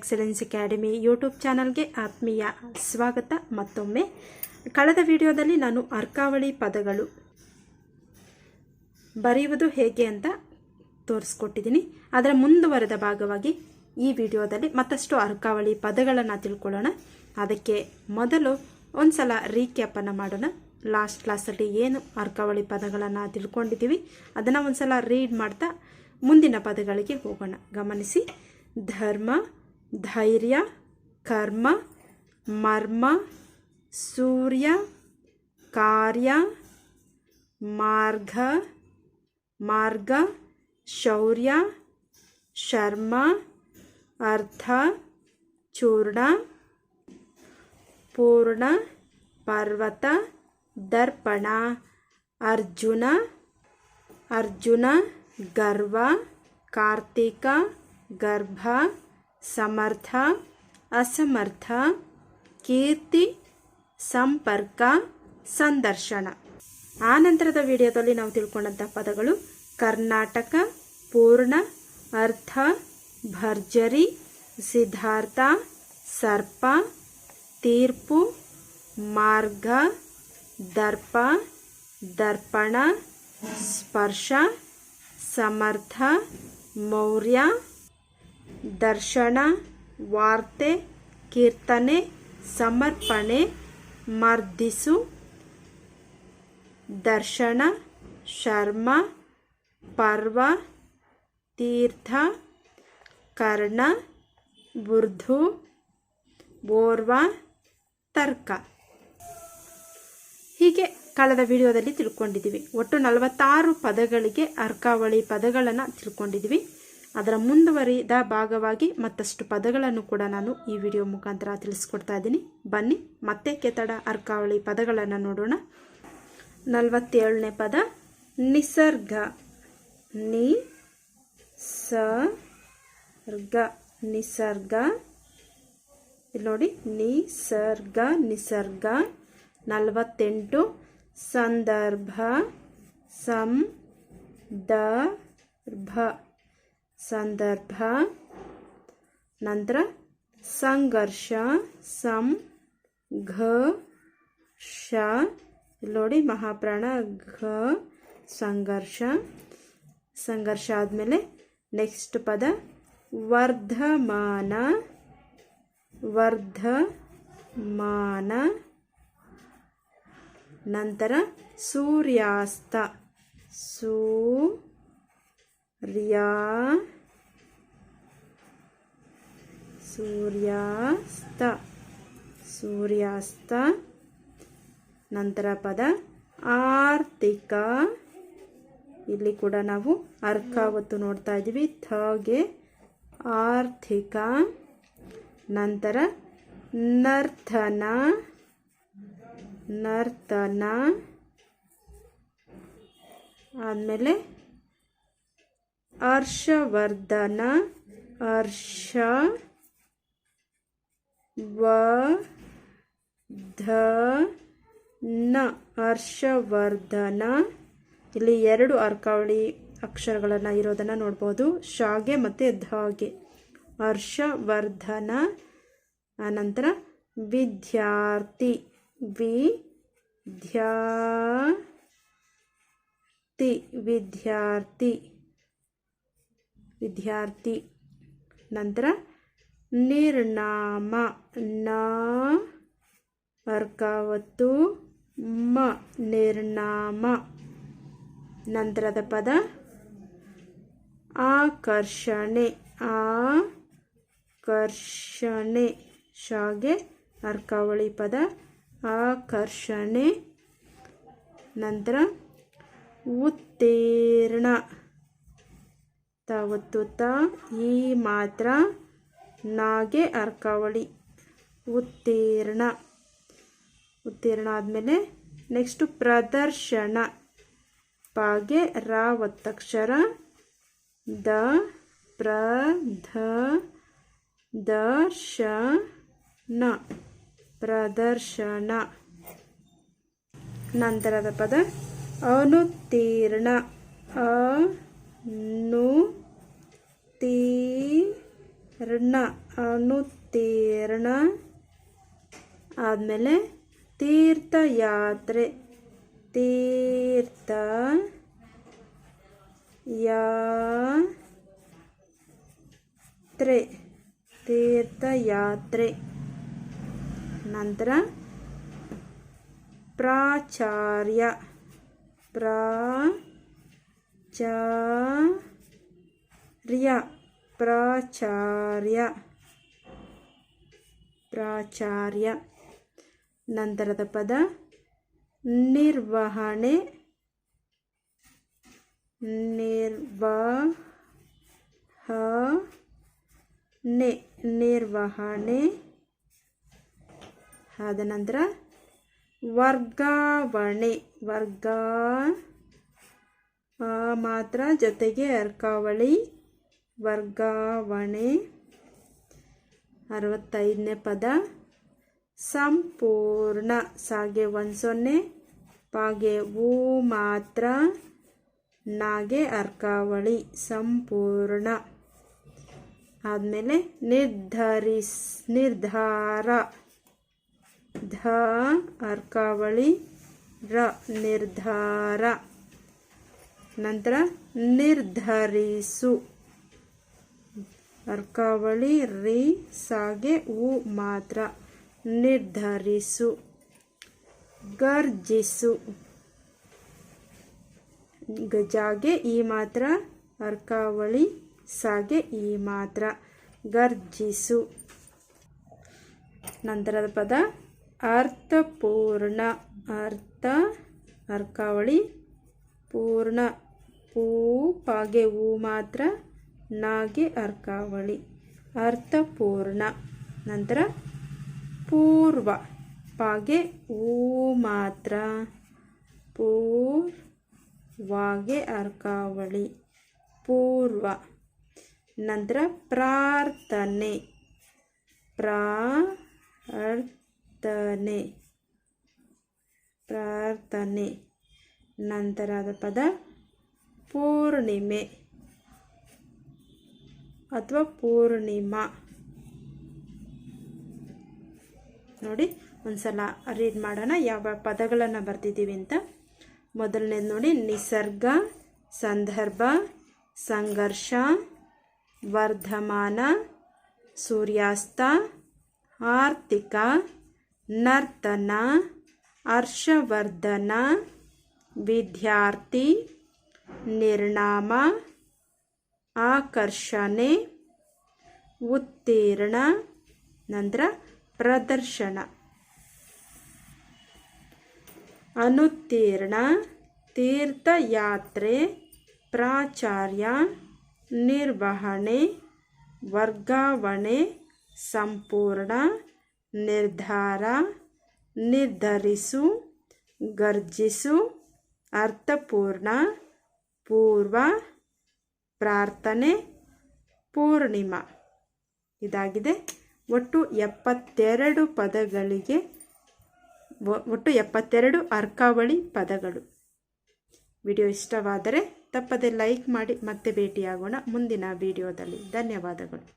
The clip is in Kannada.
ಎಕ್ಸಲೆನ್ಸ್ ಅಕಾಡೆಮಿ ಯೂಟ್ಯೂಬ್ ಚಾನಲ್ಗೆ ಆತ್ಮೀಯ ಸ್ವಾಗತ. ಮತ್ತೊಮ್ಮೆ ಕಳೆದ ವಿಡಿಯೋದಲ್ಲಿ ನಾನು ಅರ್ಕಾವಳಿ ಪದಗಳು ಬರೆಯುವುದು ಹೇಗೆ ಅಂತ ತೋರಿಸ್ಕೊಟ್ಟಿದ್ದೀನಿ. ಅದರ ಮುಂದುವರೆದ ಭಾಗವಾಗಿ ಈ ವಿಡಿಯೋದಲ್ಲಿ ಮತ್ತಷ್ಟು ಅರ್ಕಾವಳಿ ಪದಗಳನ್ನು ತಿಳ್ಕೊಳ್ಳೋಣ. ಅದಕ್ಕೆ ಮೊದಲು ಒಂದು ಸಲ ರೀಕ್ಯಾಪನ್ನು ಮಾಡೋಣ. ಲಾಸ್ಟ್ ಕ್ಲಾಸಲ್ಲಿ ಏನು ಅರ್ಕಾವಳಿ ಪದಗಳನ್ನು ತಿಳ್ಕೊಂಡಿದ್ದೀವಿ, ಅದನ್ನು ಒಂದು ಸಲ ರೀಡ್ ಮಾಡ್ತಾ ಮುಂದಿನ ಪದಗಳಿಗೆ ಹೋಗೋಣ. ಗಮನಿಸಿ, ಧರ್ಮ धैर्य, कर्म, मर्म, सूर्य, कार्य, मार्ग मार्ग, शौर्य, शर्म, अर्थ, चूर्ण, पूर्ण, पर्वत, दर्पण, अर्जुन अर्जुन, गर्व, कार्तिक, गर्भ ಸಮರ್ಥ, ಅಸಮರ್ಥ, ಕೀರ್ತಿ, ಸಂಪರ್ಕ, ಸಂದರ್ಶನ. ಆ ನಂತರದ ವಿಡಿಯೋದಲ್ಲಿ ನಾವು ತಿಳ್ಕೊಂಡಂಥ ಪದಗಳು ಕರ್ನಾಟಕ, ಪೂರ್ಣ, ಅರ್ಥ, ಭರ್ಜರಿ, ಸಿದ್ಧಾರ್ಥ, ಸರ್ಪ, ತೀರ್ಪು, ಮಾರ್ಗ, ದರ್ಪ, ದರ್ಪಣ, ಸ್ಪರ್ಶ, ಸಮರ್ಥ, ಮೌರ್ಯ ದರ್ಶನ, ವಾರ್ತೆ, ಕೀರ್ತನೆ, ಸಮರ್ಪಣೆ, ಮರ್ದಿಸು, ದರ್ಶನ, ಶರ್ಮ, ಪರ್ವ, ತೀರ್ಥ, ಕರ್ಣ ಬುರ್ಧು ಬೋರ್ವ ತರ್ಕ. ಹೀಗೆ ಕಳೆದ ವಿಡಿಯೋದಲ್ಲಿ ತಿಳ್ಕೊಂಡಿದ್ದೀವಿ. ಒಟ್ಟು ನಲವತ್ತಾರು ಪದಗಳಿಗೆ ಅರ್ಕಾವಳಿ ಪದಗಳನ್ನು ತಿಳ್ಕೊಂಡಿದ್ದೀವಿ. ಅದರ ಮುಂದುವರಿದ ಭಾಗವಾಗಿ ಮತ್ತಷ್ಟು ಪದಗಳನ್ನು ಕೂಡ ನಾನು ಈ ವಿಡಿಯೋ ಮುಖಾಂತರ ತಿಳಿಸ್ಕೊಡ್ತಾ ಇದ್ದೀನಿ. ಬನ್ನಿ, ಮತ್ತೆ ಕೆತ್ತಡ, ಅರ್ಕಾವಳಿ ಪದಗಳನ್ನು ನೋಡೋಣ. ನಲವತ್ತೇಳನೇ ಪದ, ನಿಸರ್ಗ. ನಿ, ಸ, ರ್ಗ. ನಿಸರ್ಗ. ಇಲ್ಲಿ ನೋಡಿ, ನಿಸರ್ಗ ನಿಸರ್ಗ. ನಲವತ್ತೆಂಟು, ಸಂದರ್ಭ, ಸಂ ದರ್ಭ ಸಂದರ್ಭ ನಂತರ ಸಂಘರ್ಷ ಸಂ ಘ ಶ ಇಲ್ಲಿ ನೋಡಿ ಮಹಾಪ್ರಾಣ ಘ ಸಂಘರ್ಷ ಸಂಘರ್ಷ ಆದಮೇಲೆ ನೆಕ್ಸ್ಟ್ ಪದ ವರ್ಧಮಾನ ವರ್ಧಮಾನ ನಂತರ ಸೂರ್ಯಾಸ್ತ ಸೂರ್ಯ ಸೂರ್ಯಾಸ್ತ ಸೂರ್ಯಾಸ್ತ, ನಂತರ ಪದ ಆರ್ಥಿಕ. ಇಲ್ಲಿ ಕೂಡ ನಾವು ಅರ್ಕಾವತ್ತು ನೋಡ್ತಾ ಇದ್ದೀವಿ. ಥಗೆ ಆರ್ಥಿಕ, ನಂತರ ನರ್ತನ ನರ್ತನ, ಆದಮೇಲೆ ಹರ್ಷವರ್ಧನ ಹರ್ಷ ನ ಹರ್ಷವರ್ಧನ. ಇಲ್ಲಿ ಎರಡು ಅರ್ಕಾವಳಿ ಅಕ್ಷರಗಳನ್ನು ಇರೋದನ್ನು ನೋಡ್ಬೋದು. ಶಾಗೆ ಮತ್ತು ಧಾಗೆ. ಹರ್ಷವರ್ಧನ ಆನಂತರ ವಿದ್ಯಾರ್ಥಿ ವಿ ವಿದ್ಯಾರ್ಥಿ ವಿದ್ಯಾರ್ಥಿ. ವಿದ್ಯಾರ್ಥಿ. ನಂತರ ನಿರ್ನಾಮ. ನ ಅರ್ಕಾವತ್ತು ಮ, ನಿರ್ನಾಮ. ನಂತರದ ಪದ ಆಕರ್ಷಣೆ. ಆಕರ್ಷಣೆ. ಶಾಗೆ ಅರ್ಕಾವಳಿ ಪದ ಆಕರ್ಷಣೆ. ನಂತರ ಉತ್ತೀರ್ಣ. ತಾವತ್ತು ತ ಈ ಮಾತ್ರ ನಾಗೆ ಅರ್ಕಾವಳಿ. ಉತ್ತೀರ್ಣ. ಉತ್ತೀರ್ಣ ಆದಮೇಲೆ ನೆಕ್ಸ್ಟು ಪ್ರದರ್ಶನ. ಪಾಗೆ ರ ಒತ್ತಕ್ಷರ ದ ಪ್ರ ಧ ದರ್ಶನ ಪ್ರದರ್ಶನ. ನಂತರದ ಪದ ಅನುತ್ತೀರ್ಣ. ಅನು ತೀರ್ಣ ಅನುತೀರ್ಣ ಆದಮೇಲೆ ತೀರ್ಥಯಾತ್ರೆ. ತೀರ್ಥ ಯಾತ್ರೆ ತೀರ್ಥಯಾತ್ರೆ. ನಂತರ ಪ್ರಾಚಾರ್ಯ ಪ್ರಾಚಾರ್ಯ ಪ್ರಾಚಾರ್ಯ ಪ್ರಾಚಾರ್ಯ ನಂತರದ ಪದ ನಿರ್ವಹಣೆ ನಿರ್ವಹಣೆ ನಿರ್ವಹಣೆ ಆದ ನಂತರ ವರ್ಗಾವಣೆ ವರ್ಗಾ ಮಾತ್ರ ಜೊತೆಗೆ ಅರ್ಕಾವಳಿ, ವರ್ಗಾವಣೆ, ಅರವತ್ತೈದನೇ ಪದ, ಸಂಪೂರ್ಣ ಸಾಗೆ ಒಂದು ಸೊನ್ನೆ ಪಾಗೆ ಊ ಮಾತ್ರ, ನಾಗೆ ಅರ್ಕಾವಳಿ, ಸಂಪೂರ್ಣ. ಆದಮೇಲೆ ನಿರ್ಧರಿಸ್, ನಿರ್ಧಾರ. ಧ, ಅರ್ಕಾವಳಿ, ರ, ನಿರ್ಧಾರ. ನಂತರ ನಿರ್ಧರಿಸು. ಅರ್ಕಾವಳಿ ರಿ ಸಾಗೆ ಉ ಮಾತ್ರ. ನಿರ್ಧರಿಸು. ಗರ್ಜಿಸು ಗಜಾಗೆ ಈ ಮಾತ್ರ, ಅರ್ಕಾವಳಿ ಸಾಗೆ ಈ ಮಾತ್ರ. ಗರ್ಜಿಸು ನಂತರದ ಪದ ಅರ್ಥಪೂರ್ಣ. ಅರ್ಥ, ಅರ್ಕಾವಳಿ ಪೂರ್ಣ ಪೂ ಪಾಗೆ ಹೂ ಮಾತ್ರ ನಾಗೆ ಅರ್ಕಾವಳಿ. ಅರ್ಥಪೂರ್ಣ ನಂತರ ಪೂರ್ವ ಪಾಗೆ ಹೂ ಮಾತ್ರ ಪೂರ್ವಾಗೆ ಅರ್ಕಾವಳಿ. ಪೂರ್ವ. ನಂತರ ಪ್ರಾರ್ಥನೆ. ಪ್ರಾರ್ಥನೆ. ಪ್ರಾರ್ಥನೆ. ನಂತರದ ಪದ ಪೂರ್ಣಿಮೆ ಅಥವಾ ಪೂರ್ಣಿಮಾ. ನೋಡಿ, ಒಂದ್ಸಲ ರೀಡ್ ಮಾಡೋಣ. ಯಾವ ಪದಗಳನ್ನು ಬರ್ತಿದ್ದೀವಿ ಅಂತ. ಮೊದಲನೇದು ನೋಡಿ, ನಿಸರ್ಗ, ಸಂದರ್ಭ, ಸಂಘರ್ಷ, ವರ್ಧಮಾನ, ಸೂರ್ಯಾಸ್ತ, ಆರ್ಥಿಕ, ನರ್ತನ, ಹರ್ಷವರ್ಧನ ವಿದ್ಯಾರ್ಥಿ ನಿರ್ನಾಮ ಆಕರ್ಷಣೆ ಉತ್ತೀರ್ಣ ನಂತರ ಪ್ರದರ್ಶನ ಅನುತ್ತೀರ್ಣ ತೀರ್ಥಯಾತ್ರೆ ಪ್ರಾಚಾರ್ಯ ನಿರ್ವಹಣೆ ವರ್ಗಾವಣೆ ಸಂಪೂರ್ಣ ನಿರ್ಧಾರ ನಿರ್ಧರಿಸು ಗರ್ಜಿಸು ಅರ್ಥಪೂರ್ಣ, ಪೂರ್ವ, ಪ್ರಾರ್ಥನೆ, ಪೂರ್ಣಿಮಾ. ಇದಾಗಿದೆ. ಒಟ್ಟು ಎಪ್ಪತ್ತೆರಡು ಪದಗಳಿಗೆ ಒಟ್ಟು ಎಪ್ಪತ್ತೆರಡು ಅರ್ಕಾವಳಿ ಪದಗಳು. ವಿಡಿಯೋ ಇಷ್ಟವಾದರೆ ತಪ್ಪದೆ ಲೈಕ್ ಮಾಡಿ ಮತ್ತೆ ಭೇಟಿಯಾಗೋಣ ಮುಂದಿನ ವಿಡಿಯೋದಲ್ಲಿ. ಧನ್ಯವಾದಗಳು.